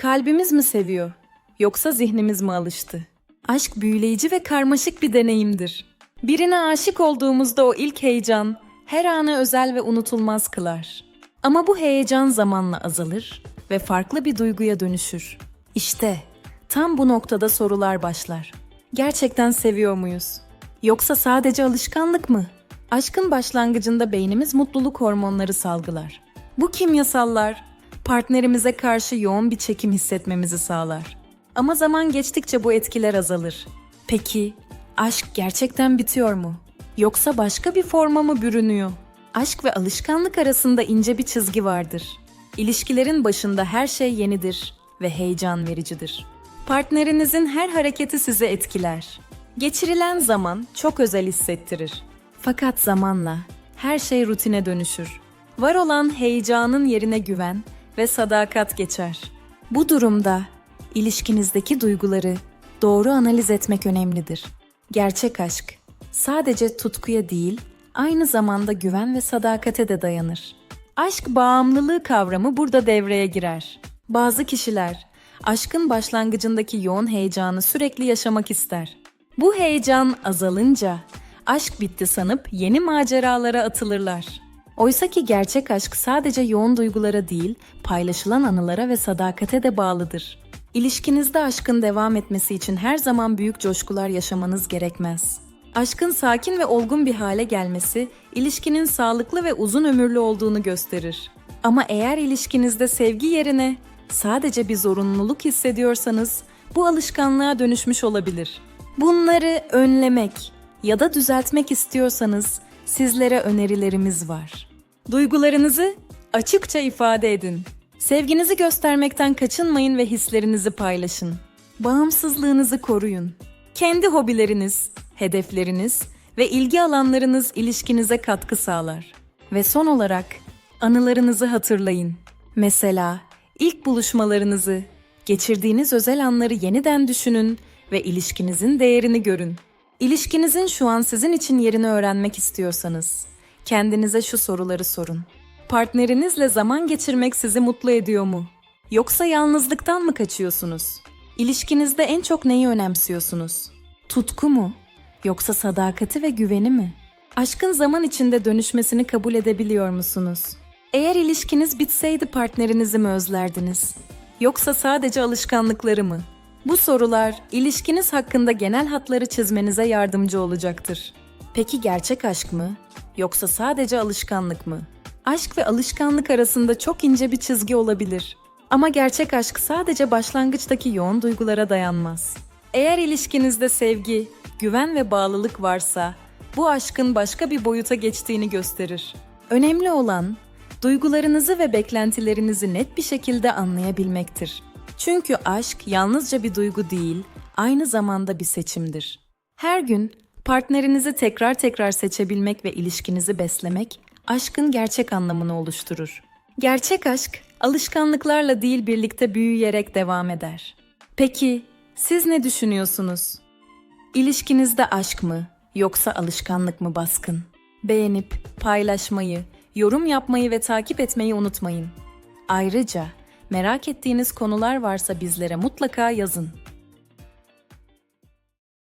Kalbimiz mi seviyor? Yoksa zihnimiz mi alıştı? Aşk büyüleyici ve karmaşık bir deneyimdir. Birine aşık olduğumuzda o ilk heyecan her anı özel ve unutulmaz kılar. Ama bu heyecan zamanla azalır ve farklı bir duyguya dönüşür. İşte tam bu noktada sorular başlar. Gerçekten seviyor muyuz? Yoksa sadece alışkanlık mı? Aşkın başlangıcında beynimiz mutluluk hormonları salgılar. Bu kimyasallar partnerimize karşı yoğun bir çekim hissetmemizi sağlar. Ama zaman geçtikçe bu etkiler azalır. Peki aşk gerçekten bitiyor mu? Yoksa başka bir forma mı bürünüyor? Aşk ve alışkanlık arasında ince bir çizgi vardır. İlişkilerin başında her şey yenidir ve heyecan vericidir. Partnerinizin her hareketi sizi etkiler. Geçirilen zaman çok özel hissettirir. Fakat zamanla her şey rutine dönüşür. Var olan heyecanın yerine güven ve sadakat geçer. Bu durumda ilişkinizdeki duyguları doğru analiz etmek önemlidir. Gerçek aşk sadece tutkuya değil, aynı zamanda güven ve sadakate de dayanır. Aşk bağımlılığı kavramı burada devreye girer. Bazı kişiler aşkın başlangıcındaki yoğun heyecanı sürekli yaşamak ister. Bu heyecan azalınca aşk bitti sanıp yeni maceralara atılırlar. Oysa ki gerçek aşk sadece yoğun duygulara değil, paylaşılan anılara ve sadakate de bağlıdır. İlişkinizde aşkın devam etmesi için her zaman büyük coşkular yaşamanız gerekmez. Aşkın sakin ve olgun bir hale gelmesi, ilişkinin sağlıklı ve uzun ömürlü olduğunu gösterir. Ama eğer ilişkinizde sevgi yerine sadece bir zorunluluk hissediyorsanız, bu alışkanlığa dönüşmüş olabilir. Bunları önlemek ya da düzeltmek istiyorsanız sizlere önerilerimiz var. Duygularınızı açıkça ifade edin. Sevginizi göstermekten kaçınmayın ve hislerinizi paylaşın. Bağımsızlığınızı koruyun. Kendi hobileriniz, hedefleriniz ve ilgi alanlarınız ilişkinize katkı sağlar. Ve son olarak anılarınızı hatırlayın. Mesela ilk buluşmalarınızı, geçirdiğiniz özel anları yeniden düşünün ve ilişkinizin değerini görün. İlişkinizin şu an sizin için yerini öğrenmek istiyorsanız, kendinize şu soruları sorun. Partnerinizle zaman geçirmek sizi mutlu ediyor mu? Yoksa yalnızlıktan mı kaçıyorsunuz? İlişkinizde en çok neyi önemsiyorsunuz? Tutku mu? Yoksa sadakati ve güveni mi? Aşkın zaman içinde dönüşmesini kabul edebiliyor musunuz? Eğer ilişkiniz bitseydi partnerinizi mi özlerdiniz? Yoksa sadece alışkanlıkları mı? Bu sorular ilişkiniz hakkında genel hatları çizmenize yardımcı olacaktır. Peki gerçek aşk mı? Yoksa sadece alışkanlık mı? Aşk ve alışkanlık arasında çok ince bir çizgi olabilir. Ama gerçek aşk sadece başlangıçtaki yoğun duygulara dayanmaz. Eğer ilişkinizde sevgi, güven ve bağlılık varsa, bu aşkın başka bir boyuta geçtiğini gösterir. Önemli olan duygularınızı ve beklentilerinizi net bir şekilde anlayabilmektir. Çünkü aşk yalnızca bir duygu değil, aynı zamanda bir seçimdir. Her gün partnerinizi tekrar tekrar seçebilmek ve ilişkinizi beslemek aşkın gerçek anlamını oluşturur. Gerçek aşk alışkanlıklarla değil birlikte büyüyerek devam eder. Peki siz ne düşünüyorsunuz? İlişkinizde aşk mı yoksa alışkanlık mı baskın? Beğenip paylaşmayı, yorum yapmayı ve takip etmeyi unutmayın. Ayrıca merak ettiğiniz konular varsa bizlere mutlaka yazın.